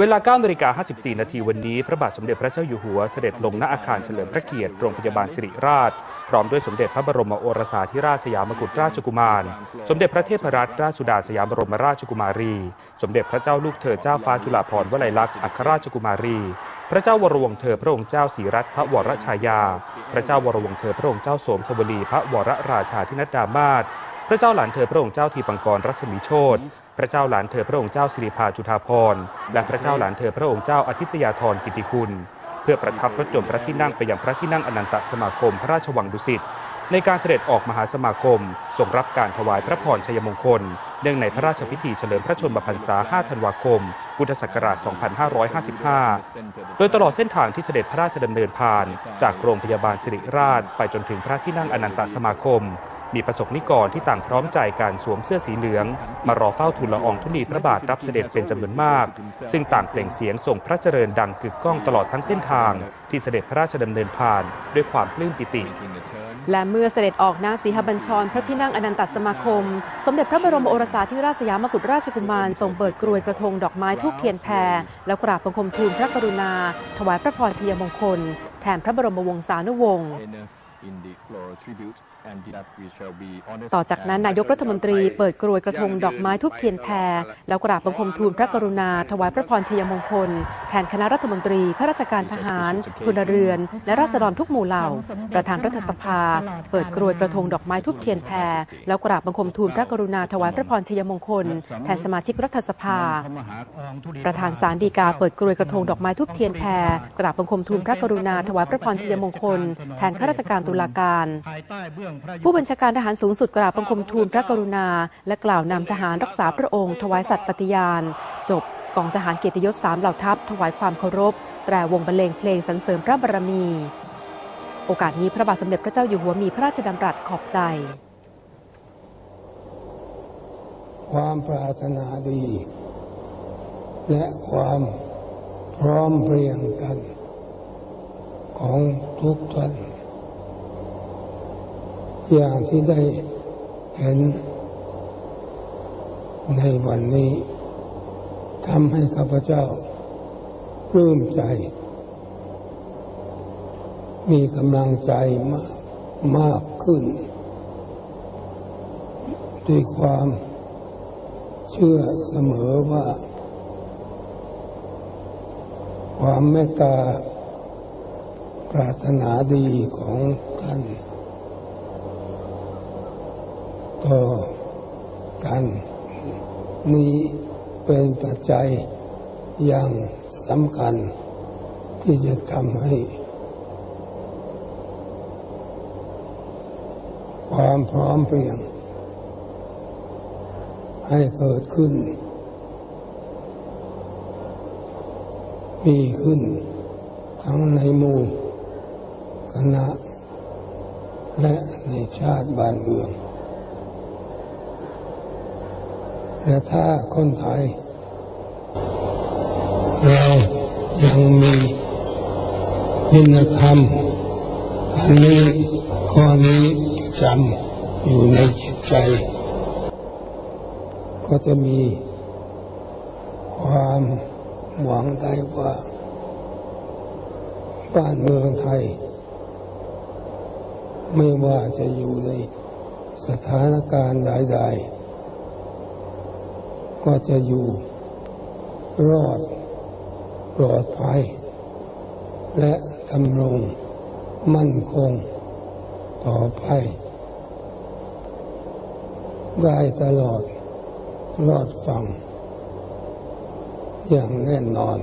เวลา9นาฬิกา54 นาทีวันนี้ พระบาทสมเด็จพระเจ้าอยู่หัวเสด็จลงณอาคารเฉลิมพระเกียรติ โรงพยาบาลสิริราช พร้อมด้วยสมเด็จพระบรมโอรสาธิราชสยามกุฎราชกุมาร สมเด็จพระเทพรัตนราชสุดาสยามบรมราชกุมารี สมเด็จพระเจ้าลูกเธอเจ้าฟ้าจุฬาภรณ์วลัยลักษณ์อัครราชกุมารี พระเจ้าวรวงเธอพระองค์เจ้าศรีรัตนพระวรชายา พระเจ้าวรวงเธอพระองค์เจ้าโสมสวลีพระวรราชาธินัดดามาศ พระเจ้าหลานเธอพระองค์เจ้าทีปังกรรัศมีโชตพระเจ้าหลานเธอพระองค์เจ้าสิริภาจุฑาภรณ์และพระเจ้าหลานเธอพระองค์เจ้าอาทิตยาธรกิติคุณ เพื่อประทับรถยนต์พระที่นั่งไปยังพระที่นั่งอนันตสมาคมพระราชวังดุสิตในการเสด็จออกมหาสมาคมทรงรับการถวายพระพรชัยมงคล เนื่องในพระราชพิธีเฉลิมพระชนมพรรษา 5 ธันวาคม พุทธศักราช 2555 โดยตลอดเส้นทางที่เสด็จพระราชดำเนินผ่าน จากโรงพยาบาลสิริราช ไปจนถึงพระที่นั่งอนันตสมาคม มีประสบนิกรที่ต่างพร้อมใจการสวมเสื้อสีเหลือง มารอเฝ้าทูลละอองธุลีพระบาทรับเสด็จเป็นจำนวนมาก ซึ่งต่างเปล่งเสียงส่งพระเจริญดังกึกก้องตลอดทั้งเส้นทาง ที่เสด็จพระราชดำเนินผ่าน ด้วยความปลื้มปิติ และเมื่อเสด็จออกณสีหบัญชร พระที่นั่งอนันตสมาคม สมเด็จพระบรมโอรสาธิราชสยามกุฎราชกุมารทรงเปิดกรวยกระทงดอกไม้ทูบเทียนแพรแล้วกราบบังคมทูลพระกรุณา ถวายพระพรชัยมงคล แทนพระบรมวงศานุวงศ์ ต่อจากนั้นนายกรัฐมนตรีเปิดกรวยกระทงดอกไม้ทุบเทียนแพร แล้วกราบบังคมทูลพระกรุณา ถวายพระพรชัยมงคล แทนคณะรัฐมนตรีข้าราชการทหารพลเรือน และราษฎรทุกหมู่เหล่า ประธานรัฐสภา เปิดกรวยกระทงดอกไม้ทุบเทียนแพร แล้วกราบบังคมทูลพระกรุณาถวายพระพรชัยมงคล แทนสมาชิกรัฐสภา ประธานศาลฎีกาเปิดกรวยกระทงดอกไม้ทุบเทียนแพร กราบบังคมทูลพระกรุณาถวายพระพรชัยมงคล แทนข้าราชการตุลาการ ผู้บัญชาการทหารสูงสุดกราบบังคมทูลพระกรุณา และกล่าวนำทหารรักษาพระองค์ ถวายสัตย์ปฏิญาณ จบกองทหารเกียรติยศสามเหล่าทัพ ถวายความเคารพ แตรวงบรรเลงเพลงสรรเสริญพระบารมี โอกาสนี้พระบาทสมเด็จพระเจ้าอยู่หัวมีพระราชดำรัสขอบใจ ความปรารถนาดี และความพร้อมเพรียงกัน ของทุกท่าน อย่างที่ได้เห็นในวันนี้ทำให้ข้าพเจ้าปลื้มใจ มีกำลังใจมากมากขึ้น ด้วยความเชื่อเสมอว่า ความเมตตาปรารถนาดีของท่าน ต่อกัน นี้เป็นปัจจัยอย่างสำคัญ ที่จะทำให้ ความพร้อมเพรียง ให้เกิดขึ้น มีขึ้น ทั้งในหมู่คณะและในชาติบ้านเมือง และถ้าคนไทย เรายังมีคุณธรรม อันนี้ข้อนี้จำอยู่ในจิตใจ ก็จะมีความหวังได้ว่า บ้านเมืองไทย ไม่ว่าจะอยู่ในสถานการณ์ใดๆ ก็จะอยู่รอดปลอดภัย และดำรงมั่นคงต่อไป ได้ตลอดรอดฟังอย่างแน่นอน